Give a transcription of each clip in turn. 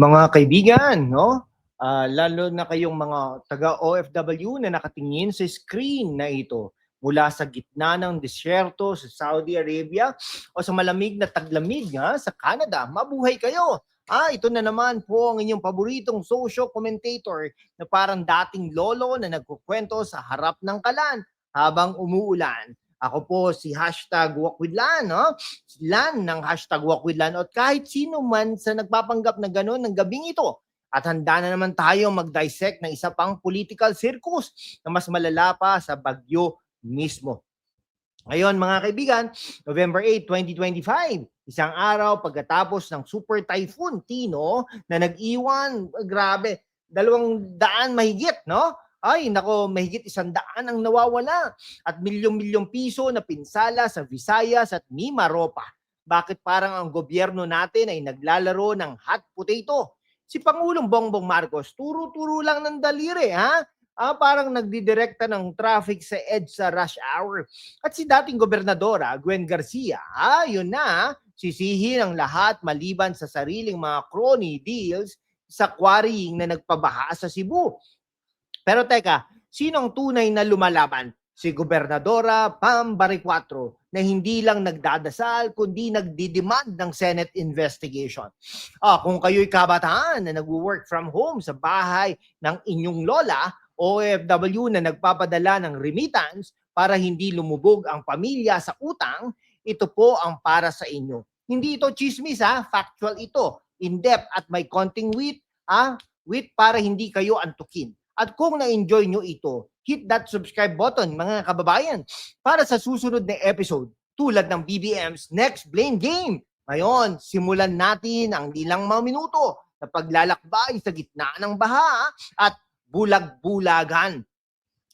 Mga kaibigan, no? Ah, lalo na kayong mga taga OFW na nakatingin sa screen na ito mula sa gitna ng disyerto sa Saudi Arabia o sa malamig na taglamig ha, sa Canada. Mabuhay kayo! Ah, ito na naman po ang inyong paboritong social commentator na parang dating lolo na nagkukwento sa harap ng kalan habang umuulan. Ako po si hashtag Wakwidlan, no? Lan ng hashtag Wakwidlan at kahit sino man sa nagpapanggap na gano'n ng gabing ito. At handa na naman tayo mag-dissect ng isa pang political circus na mas malala pa sa bagyo mismo. Ngayon mga kaibigan, November 8, 2025, isang araw pagkatapos ng Super Typhoon Tino na nag-iwan, grabe, dalawang daan mahigit, no? Ay, nako, mahigit isang daan ang nawawala at milyong-milyong piso na pinsala sa Visayas at Mimaropa. Bakit parang ang gobyerno natin ay naglalaro ng hot potato? Si Pangulong Bongbong Marcos, turo-turo lang ng daliri, ha? Ah, parang nagdidirekta ng traffic sa EDSA rush hour. At si dating gobernadora, Gwen Garcia, ah, yun na, sisihin ang lahat maliban sa sariling mga crony deals sa quarrying na nagpabaha sa Cebu. Pero teka, sino ang tunay na lumalaban? Si Gobernadora Pam Baricuatro na hindi lang nagdadasal kundi nagdidemand ng Senate investigation. Ah, kung kayo'y kabataan na nag-work from home sa bahay ng inyong lola, OFW na nagpapadala ng remittance para hindi lumubog ang pamilya sa utang, ito po ang para sa inyo. Hindi ito chismis ha, factual ito. In-depth at may konting wit, ah, wit para hindi kayo antukin. At kung na-enjoy nyo ito, hit that subscribe button mga kababayan para sa susunod na episode tulad ng BBM's Next Blame Game. Ngayon, simulan natin ang ilang mga minuto na paglalakbay sa gitna ng baha at bulag-bulagan.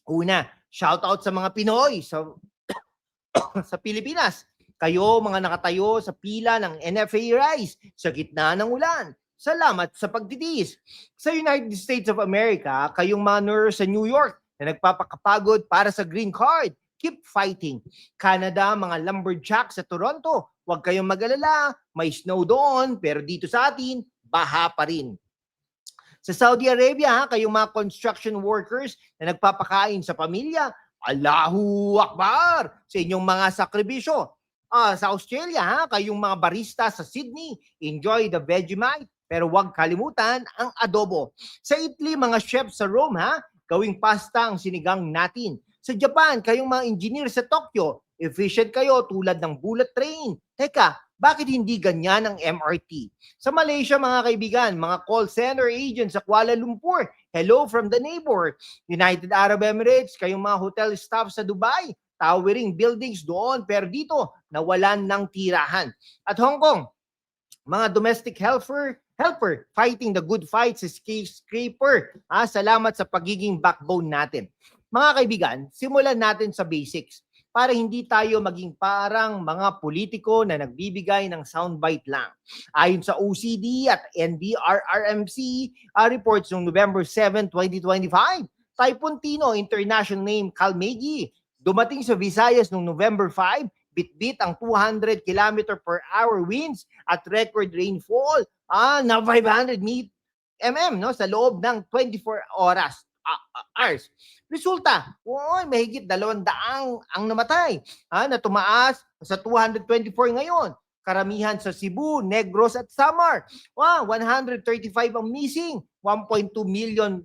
Una, shout out sa mga Pinoy sa sa Pilipinas. Kayo mga nakatayo sa pila ng NFA Rise sa gitna ng ulan. Salamat sa pagtitiis. Sa United States of America, kayong mga nurse sa New York na nagpapakapagod para sa green card, keep fighting. Canada, mga lumberjack sa Toronto, huwag kayong mag-alala, may snow doon, pero dito sa atin, baha pa rin. Sa Saudi Arabia, ha, kayong mga construction workers na nagpapakain sa pamilya, Allahu Akbar sa inyong mga sakribisyo. Ah, sa Australia, ha, kayong mga barista sa Sydney, enjoy the Vegemite, pero huwag kalimutan ang adobo. Sa Italy, mga chef sa Rome, ha, gawing pasta ang sinigang natin. Sa Japan, kayong mga engineer sa Tokyo, efficient kayo tulad ng bullet train. Teka, bakit hindi ganyan ang MRT? Sa Malaysia, mga kaibigan, mga call center agents sa Kuala Lumpur, hello from the neighbor. United Arab Emirates, kayong mga hotel staff sa Dubai, towering buildings doon, pero dito, nawalan ng tirahan. At Hong Kong, mga domestic helper, helper fighting the good fight sa skyscraper. Ah, salamat sa pagiging backbone natin. Mga kaibigan, simulan natin sa basics para hindi tayo maging parang mga politiko na nagbibigay ng soundbite lang. Ayon sa OCD at NBRRMC uh, reports noong November 7, 2025, Typhoon Tino International Name Kalmegi dumating sa Visayas noong November 5, bitbit ang 200 km per hour winds at record rainfall ah, na 500 meet mm no, sa loob ng 24 oras ah, ah, hours. Resulta, oy, mahigit dalawang daang ang namatay ah, na tumaas sa 224 ngayon. Karamihan sa Cebu, Negros at Samar. Wow, 135 ang missing, 1.2 million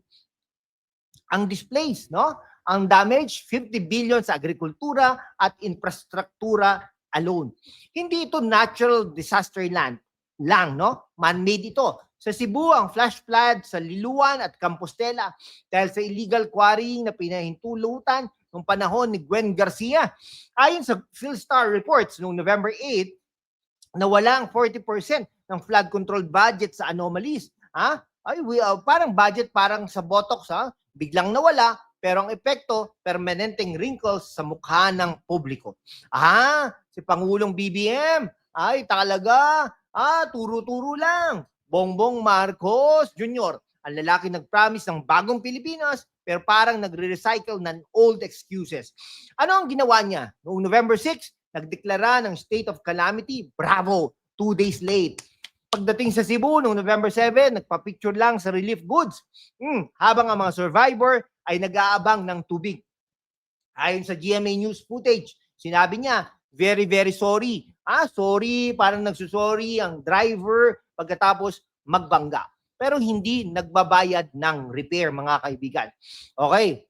ang displaced, no? Ang damage, 50 billion sa agrikultura at infrastruktura alone. Hindi ito natural disaster land lang, no? Man-made ito. Sa Cebu, ang flash flood sa Liluan at Compostela dahil sa illegal quarrying na pinahintulutan noong panahon ni Gwen Garcia. Ayon sa Philstar reports noong November 8, nawala ang 40% ng flood control budget sa anomalies. Ha? Ay, we, uh, parang budget parang sa Botox, ha? Biglang nawala, pero ang epekto, permanenteng wrinkles sa mukha ng publiko. Ah, si Pangulong BBM, ay talaga, ah, turo-turo lang. Bongbong Marcos Jr., ang lalaki nag-promise ng bagong Pilipinas, pero parang nagre-recycle ng old excuses. Ano ang ginawa niya? Noong November 6, nagdeklara ng state of calamity. Bravo! Two days late. pagdating sa Cebu noong November 7, nagpa-picture lang sa relief goods. Hmm, habang ang mga survivor ay nag-aabang ng tubig. Ayon sa GMA News footage, sinabi niya, very, very sorry. Ah, sorry, parang nagsusorry ang driver pagkatapos magbangga. Pero hindi nagbabayad ng repair, mga kaibigan. Okay.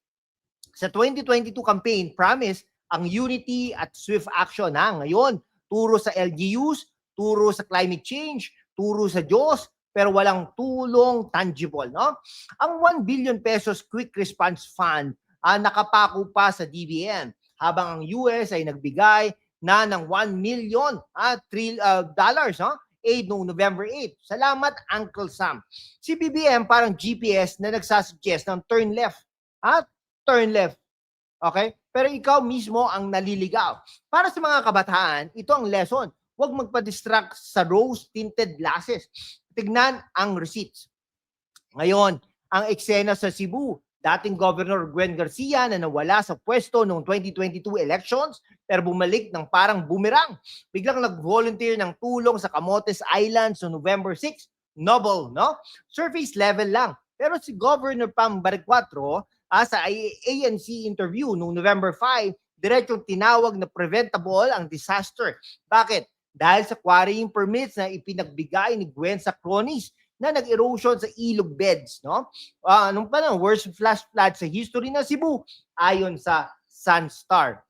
Sa 2022 campaign, promise ang unity at swift action. Ha? Ngayon, turo sa LGUs, turo sa climate change, turo sa Diyos, pero walang tulong tangible. No? Ang 1 billion pesos quick response fund ah, nakapako pa sa DBM habang ang US ay nagbigay na ng 1 million ah, tri, ah, dollars no? aid noong November 8. Salamat Uncle Sam. Si BBM parang GPS na nagsasuggest ng turn left. Ah, turn left. Okay? Pero ikaw mismo ang naliligaw. Para sa mga kabataan, ito ang lesson. Huwag magpa-distract sa rose-tinted glasses. Tignan ang receipts. Ngayon, ang eksena sa Cebu, dating Governor Gwen Garcia na nawala sa pwesto noong 2022 elections pero bumalik ng parang boomerang. Biglang nag-volunteer ng tulong sa Camotes Islands noong November 6. Noble, no? Surface level lang. Pero si Governor Pam Baricuatro, ah, sa ANC interview noong November 5, diretsong tinawag na preventable ang disaster. Bakit? Dahil sa quarrying permits na ipinagbigay ni Gwen sa cronies na nag-erosion sa ilog beds, no? Ah, anong pa worst flash flood sa history ng Cebu ayon sa Sunstar.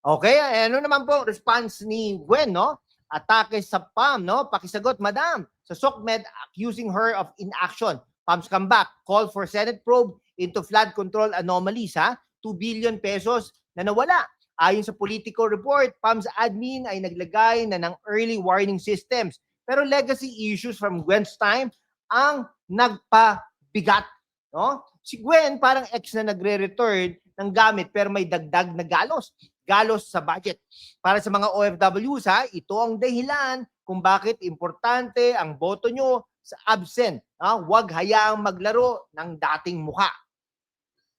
Okay, ano naman po response ni Gwen, no? Atake sa PAM, no? Pakisagot, Madam, sa SOCMED accusing her of inaction. PAM's comeback, call for Senate probe into flood control anomalies, ha? 2 billion pesos na nawala. Ayon sa Politico report, PAM's admin ay naglagay na ng early warning systems. Pero legacy issues from Gwen's time ang nagpabigat. No? Si Gwen parang ex na nagre-return ng gamit pero may dagdag na galos. Galos sa budget. Para sa mga OFWs, ha, ito ang dahilan kung bakit importante ang boto nyo sa absent. Ha? Huwag hayaang maglaro ng dating mukha.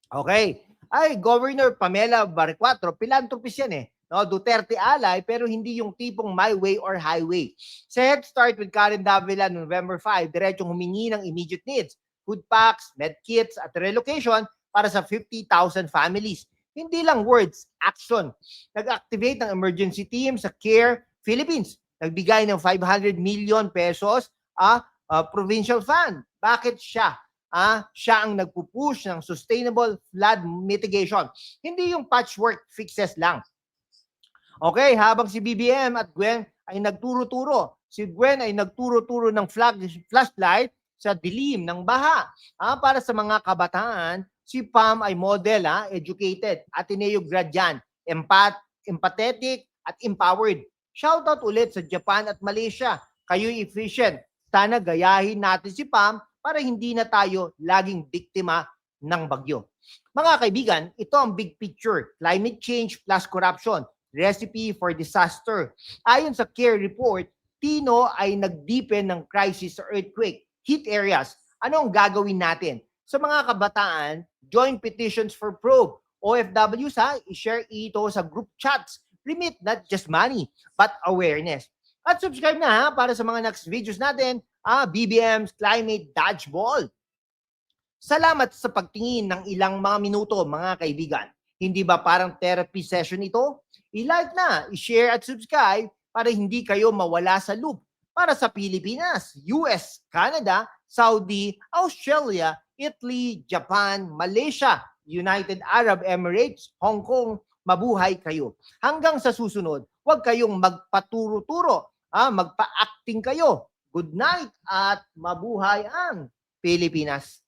Okay. Ay, Governor Pamela Baricuatro, philanthropist yan eh. No, Duterte alay pero hindi yung tipong my way or highway. Sa Head Start with Karen Davila November 5, diretsong humingi ng immediate needs, food packs, med kits at relocation para sa 50,000 families. Hindi lang words, action. Nag-activate ng emergency team sa CARE Philippines. Nagbigay ng 500 million pesos ah, ah, provincial fund. Bakit siya? Ah, siya ang nagpupush ng sustainable flood mitigation. Hindi yung patchwork fixes lang. Okay, habang si BBM at Gwen ay nagturo-turo. Si Gwen ay nagturo-turo ng flag, flashlight sa dilim ng baha. Ah, para sa mga kabataan, si Pam ay model, ah, educated, Ateneo grad yan, empat, empathetic at empowered. Shoutout ulit sa Japan at Malaysia. Kayo'y efficient. Sana gayahin natin si Pam para hindi na tayo laging biktima ng bagyo. Mga kaibigan, ito ang big picture. Climate change plus corruption. Recipe for disaster. Ayon sa CARE report, Tino ay nag-deepen ng crisis sa earthquake, heat areas. Ano ang gagawin natin? Sa mga kabataan, join petitions for probe. OFWs ha, i-share ito sa group chats. Remit not just money, but awareness. At subscribe na ha para sa mga next videos natin, ah, BBM's Climate Dodgeball. Salamat sa pagtingin ng ilang mga minuto, mga kaibigan. Hindi ba parang therapy session ito? I-like na, i-share at subscribe para hindi kayo mawala sa loop. Para sa Pilipinas, US, Canada, Saudi, Australia, Italy, Japan, Malaysia, United Arab Emirates, Hong Kong, mabuhay kayo. Hanggang sa susunod, huwag kayong magpaturo-turo, ah, magpa-acting kayo. Good night at mabuhay ang Pilipinas.